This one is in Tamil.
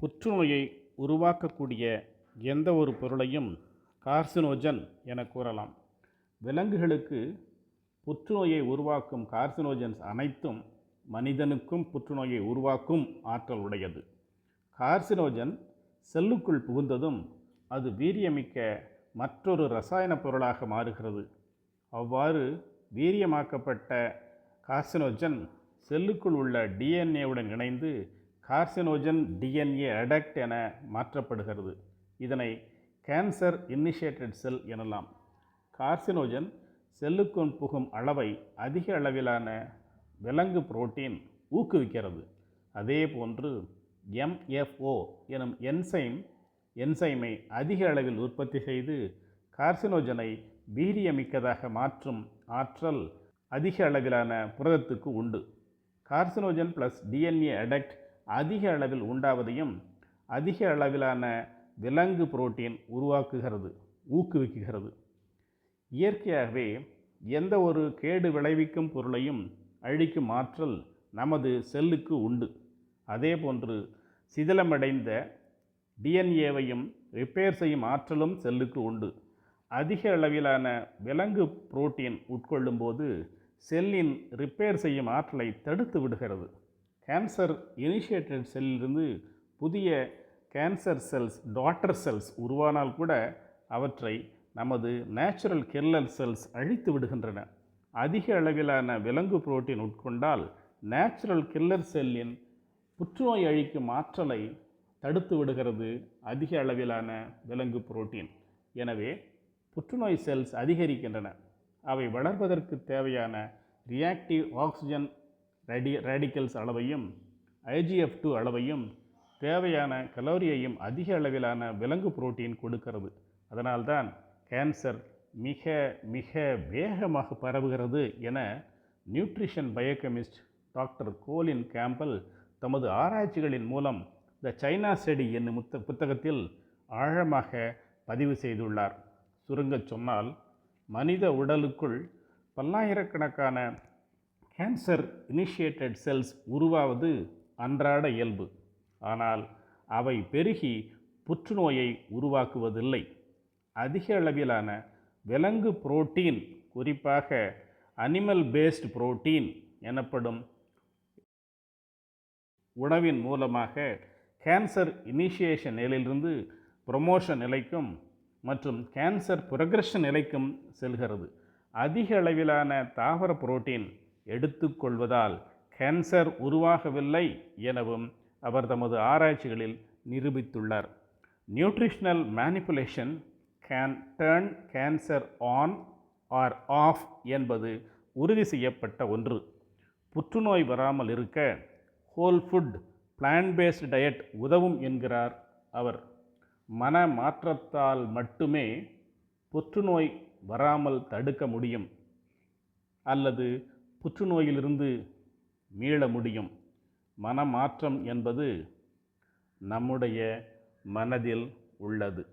புற்றுநோயை உருவாக்கக்கூடிய எந்த ஒரு பொருளையும் கார்சினோஜன் என கூறலாம். விலங்குகளுக்கு புற்றுநோயை உருவாக்கும் கார்சினோஜன்ஸ் அனைத்தும் மனிதனுக்கும் புற்றுநோயை உருவாக்கும் ஆற்றல் உடையது. கார்சினோஜன் செல்லுக்குள் புகுந்ததும் அது வீரியமிக்க மற்றொரு ரசாயன பொருளாக மாறுகிறது. அவ்வாறு வீரியமாக்கப்பட்ட கார்சினோஜன் செல்லுக்குள் உள்ள டிஎன்ஏவுடன் இணைந்து கார்சினோஜன் டிஎன்ஏ அடக்ட் என மாற்றப்படுகிறது. இதனை கேன்சர் இனிஷியேட்டட் செல் எனலாம். கார்சினோஜன் செல்லுக்குள் புகும் அளவை அதிக அளவிலான விலங்கு புரோட்டீன் ஊக்குவிக்கிறது. அதே போன்று எம்எஃப்ஓ எனும் என்சைம் என்சைமை அதிக அளவில் உற்பத்தி செய்து கார்சினோஜனை வீரியமிக்கதாக மாற்றும் ஆற்றல் அதிக அளவிலான புரதத்துக்கு உண்டு. கார்சினோஜன் ப்ளஸ் டிஎன்ஏ அடக்ட் அதிக அளவில் உண்டாவதையும் அதிக அளவிலான விலங்கு புரோட்டீன் உருவாக்குகிறது ஊக்குவிக்குகிறது இயற்கையாகவே எந்த ஒரு கேடு விளைவிக்கும் பொருளையும் அழிக்கும் ஆற்றல் நமது செல்லுக்கு உண்டு. அதேபோன்று சிதிலமடைந்த டிஎன்ஏவையும் ரிப்பேர் செய்யும் ஆற்றலும் செல்லுக்கு உண்டு. அதிக அளவிலான விலங்கு புரோட்டீன் உட்கொள்ளும்போது செல்லின் ரிப்பேர் செய்யும் ஆற்றலை தடுத்து விடுகிறது. கேன்சர் இனிஷியேட்டட் செல்லிலிருந்து புதிய கேன்சர் செல்ஸ் டாட்டர் செல்ஸ் உருவானால் கூட அவற்றை நமது நேச்சுரல் கில்லர் செல்ஸ் அழித்து விடுகின்றன. அதிக அளவிலான விலங்கு புரோட்டீன் உட்கொண்டால் நேச்சுரல் கில்லர் செல்லின் புற்றுநோய் அழிக்கும் ஆற்றலை தடுத்து விடுகிறது அதிக அளவிலான விலங்கு புரோட்டீன் எனவே புற்றுநோய் செல்ஸ் அதிகரிக்கின்றன. அவை வளர்வதற்கு தேவையான ரியாக்டிவ் ஆக்சிஜன் ரெடி ரேடிக்கல்ஸ் அளவையும் ஐஜிஎஃப் டூ அளவையும் தேவையான கலோரியையும் அதிக அளவிலான விலங்கு புரோட்டீன் கொடுக்கிறது. அதனால்தான் கேன்சர் மிக மிக வேகமாக பரவுகிறது என nutrition biochemist doctor Colin Campbell தமது ஆராய்ச்சிகளின் மூலம் த சைனா செடி என்னும் முத்த புத்தகத்தில் ஆழமாக பதிவு செய்துள்ளார். சுருங்கச் சொன்னால் மனித உடலுக்குள் பல்லாயிரக்கணக்கான கேன்சர் இனிஷியேட்டட் செல்ஸ் உருவாவது அன்றாட இயல்பு. ஆனால் அவை பெருகி புற்றுநோயை உருவாக்குவதில்லை. அதிக அளவிலான விலங்கு புரோட்டீன் குறிப்பாக அனிமல் பேஸ்ட் புரோட்டீன் எனப்படும் உணவின் மூலமாக கேன்சர் இனிஷியேஷன் நிலையிலிருந்து ப்ரொமோஷன் நிலைக்கும் மற்றும் கேன்சர் புரக்ரஷன் நிலைக்கும் செல்கிறது. அதிக அளவிலான தாவர புரோட்டீன் எடுத்துக்கொள்வதால் கேன்சர் உருவாகவில்லை எனவும் அவர் தமது ஆராய்ச்சிகளில் நிரூபித்துள்ளார். Nutritional manipulation can turn cancer on or off என்பது உறுதி செய்யப்பட்ட ஒன்று. புற்றுநோய் வராமல் இருக்க whole food plant based diet உதவும் என்கிறார் அவர். மன மாற்றத்தால் மட்டுமே புற்றுநோய் வராமல் தடுக்க முடியும். அல்லது புற்றுநோயிலிருந்து மீள முடியும். மனமாற்றம் என்பது நம்முடைய மனதில் உள்ளது.